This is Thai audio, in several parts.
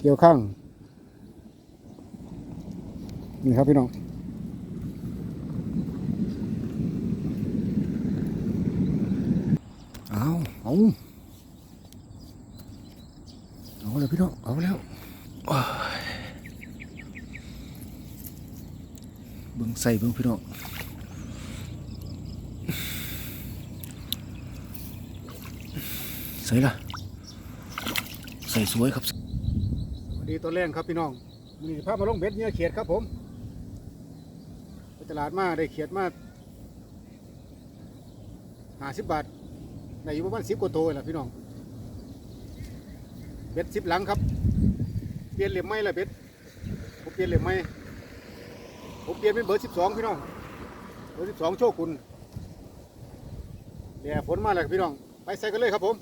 เกี่ยวข้าง นี่ครับพี่น้องเอาเอาเอาเลยพี่น้อง เอาแล้วโอ้ยเบิ่งใส่เบิ่งพี่น้องใส่ละใส่สวยครับสวัส ดีตัวแรงครับพี่น้องมีภาพมาลงเบ็ดเนี่ยเขียดครับผมไปตลาดมาได้เขียดมาหาสิบบาทได้อยู่ประมาณสิบกว่าตัวแหละพี่น้องเบ็ดสิบหลังครับเปลี่ยนเหลี่ยมไม้ละเบ็ดผมเปลี่ยนเหลี่ยมไม้ผมเปลี่ยนเป็นเบอร์สิบสองพี่น้องเบอร์สิบสองโชคคุณเดี๋ยวฝนมาแล้วพี่น้องไปใส่กันเลยครับผม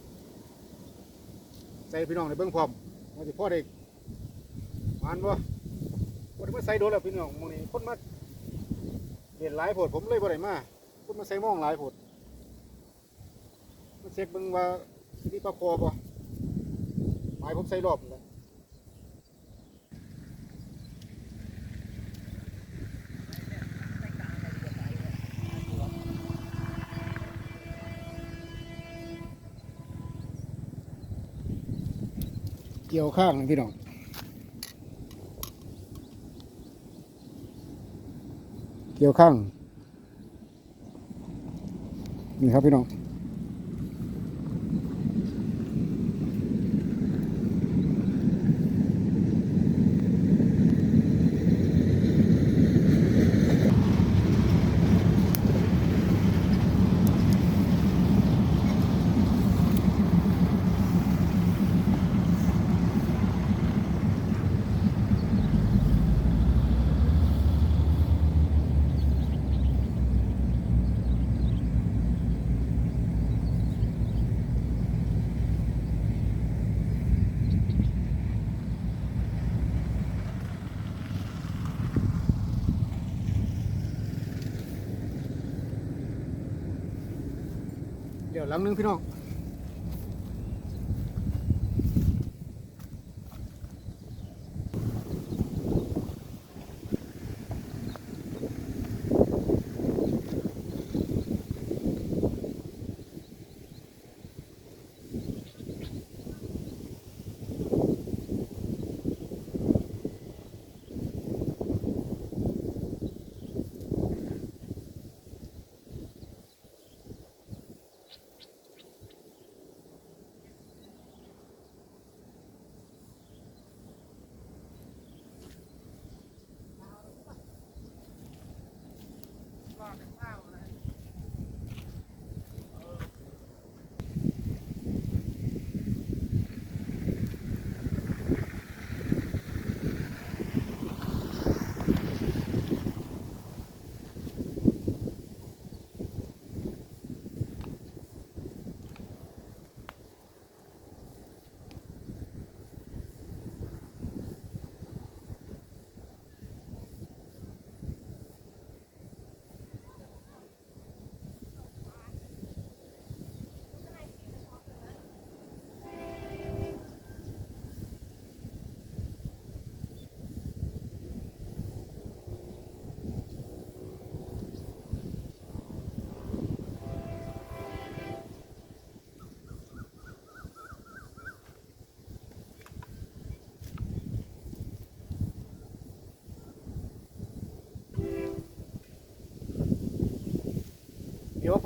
ใส่พี่น้องในเบื้องพร้อมว่าจะพ่อได้ มานบ่คนมาใส่โดนแล้วพี่น้องมื้นี้คนมาเรียนหลายโพดผมเลยบ่ได้มาคนมาใส่มองหลายโพดมาเช็คเบิ่งว่าสิมีปลาคอบ่หมายผมใส่รอบนั่นแล้วเกี่ยวข้างพี่น้อง เกี่ยวข้าง นี่ครับพี่น้อง หลังนึงพี่น้อง เดี๋ยว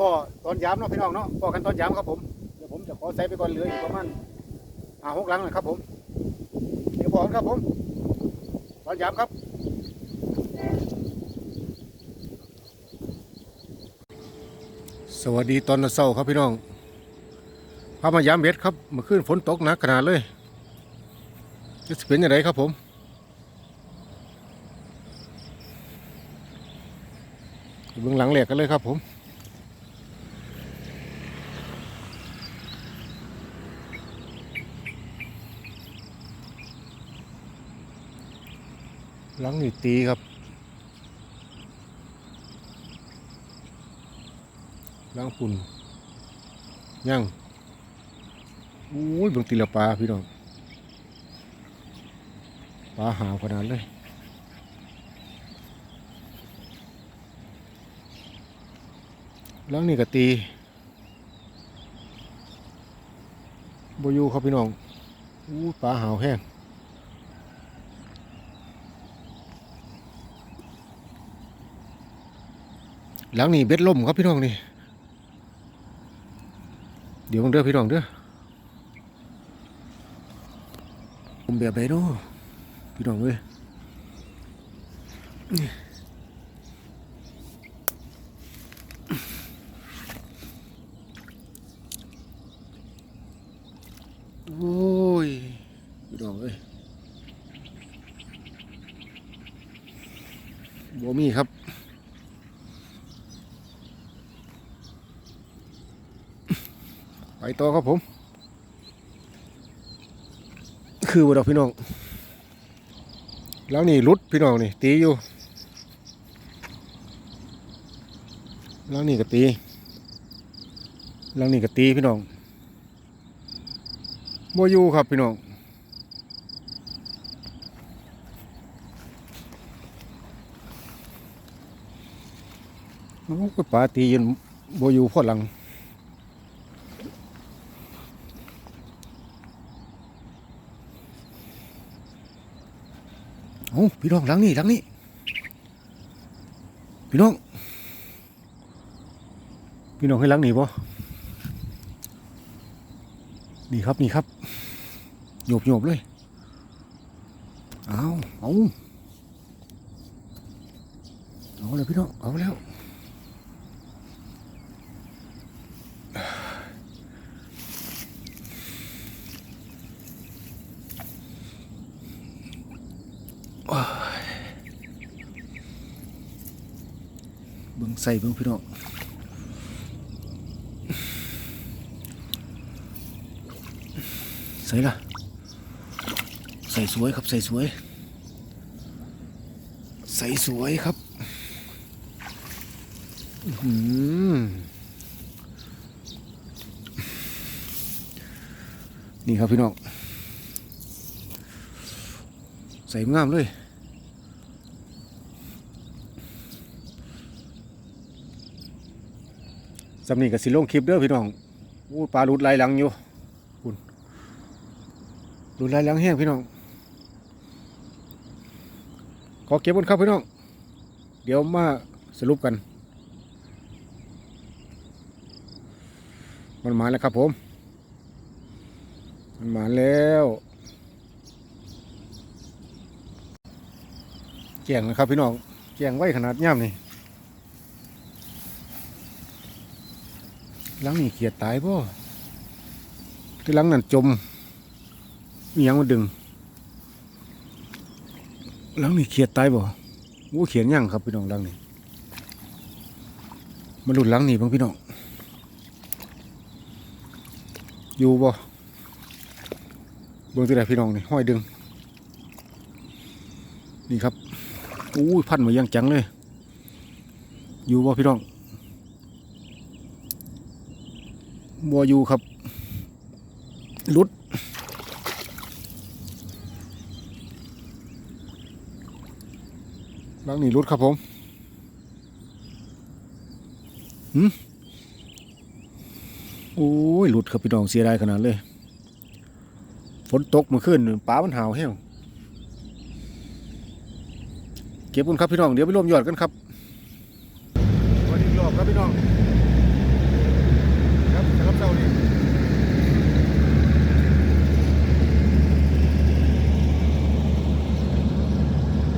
พอตอนยามเนาะพี่น้องเนาะพอกันตอนยามครับผมเดี๋ยวผมจะขอใส่ไปก่อนเหลืออีกประมาณห้าหกหลังนะครับผม เดี๋ยวพอกันครับผม ตอนยามครับสวัสดีตอนเช้าครับพี่น้องพามายามเบ็ดครับเมื่อคืนฝนตกหนักขนาดเลย จะเป็นยังไงครับผม เบื้องหลังแหลกกันเลยครับผม หลังนี่ตีครับล้างฝุ่นย่างอู้ยเบางตีละปลาพี่น้องปลาหาวขนาดเลยล้วนี่ก็ตีบอยู่ครับพี่น้องอู้ปลาหาวแห้ง หลังนี่เบ็ดล่มครับพี่น้องนี่ เดี๋ยวมึงเด้อพี่น้องเด้อผมแบบไหนเนาะพี่น้องเว้ยนี่โอ้ยพี่น้องเอ้ยบ่มีครับ ไปต่อครับผม คือบ่ดอกพี่น้อง แล้วนี่รุดพี่น้องนี่ตีอยู่ แล้วนี่ก็ตี แล้วนี่ก็ตีพี่น้องโมยูครับพี่น้องโอ้ยปลาตีอยืนโมยูพอหลัง โอ้พี่น้องหลังนี่หลังนี่พี่น้อง พี่น้องให้หลังนี่บ่นี่ครับนี่ครับโยบโยบเลยเอาเอาเอาเลยพี่น้องเอาแล้ว เบิ่งใส่เบิ่งพี่น้องใส่ละใส่สวยครับใส่สวย ใส่สวยครับหือนี่ครับพี่น้อง ใส่งามเลย สำนีกับสิลงคลิปเด้อพี่น้องอู้ปลาลุดไหลหลังอยู่ดูแลล้างแห้งพี่น้อง ขอเก็บบนครับพี่น้อง เดี๋ยวมาสรุปกัน มันมาแล้วครับผม มันมาแล้วแจ้งนะครับพี่น้องแจ้งไว้ขนาดย่ำนี่ หลังนี่เขียดตายป่ะคือหลังนั่นจมมียังมาดึง หลังนี่เขียดตายบ่วูเขียนยังครับพี่น้องหลังนี่มาหลุดหลังนี่บ้างพี่น้อง อยู่บ่เบิ่งตัวใดพี่น้องนี่ห้อยดึง นี่ครับอู้ยพันมายังจังเลย อยู่บ่พี่น้อง บ่อยู่ครับหลุดลังนี่รุดครับผมหืมโอ้ยหลุดครับพี่น้องเสียดายขนาดเลย ฝนตกเมาขึ้นป้ามันหาวแห้วเก็บกันครับพี่น้องเดี๋ยวไปรวมยอดกันครับวันนี้รอบครับพี่น้อง ครับสำหรับเจ้านี่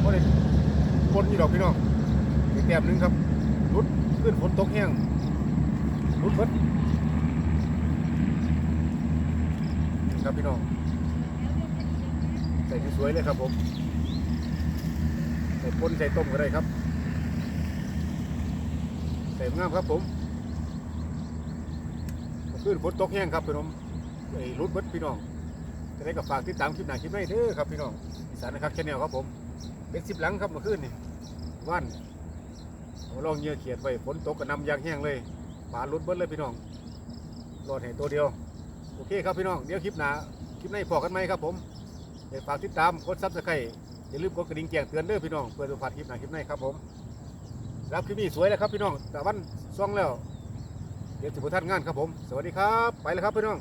บ่ได้ ฝ นอยู่ดอกพี่น้องอีกแบบนึงครับรุดขึ้นฝนตกแห้งรุดเบิดครับพี่น้องใส่สวยเลยครับผมใส่ปนใส่ต้มก็ได้ครับใส่งามครับผมขึ้นฝนตกแห้งครับพี่น้องไอ้รุดเบิดพี่น้องจะได้กับฝากติดตามคลิปหน้าคลิปหน้าเด้อครับพี่น้องอีสานนะครับแชนแนลครับผมเป็นสิบหลังครับเมื่อคืนนี่ ว่านเอาลองเหยื่อเขียดไว้ฝนตกก็นำยางแห้งเลยปลาลุดเบิ้ลเลยพี่น้องรอดให้ตัวเดียว โอเคครับพี่น้อง เดี๋ยวคลิปหนาคลิปหน้าพอกันไหมครับผมอย่าฝากติดตามกดซับสไครต์อย่าลืมกดกระดิ่งแจ้งเตือนเด้อพี่น้องเพื่อจะผ่านคลิปหนาคลิปในครับผมรับคลิปนี้สวยแล้วครับพี่น้องแต่วันซ่องแล้ว เดี๋ยวถึงท่านงานครับผม สวัสดีครับ ไปแล้วครับพี่น้อง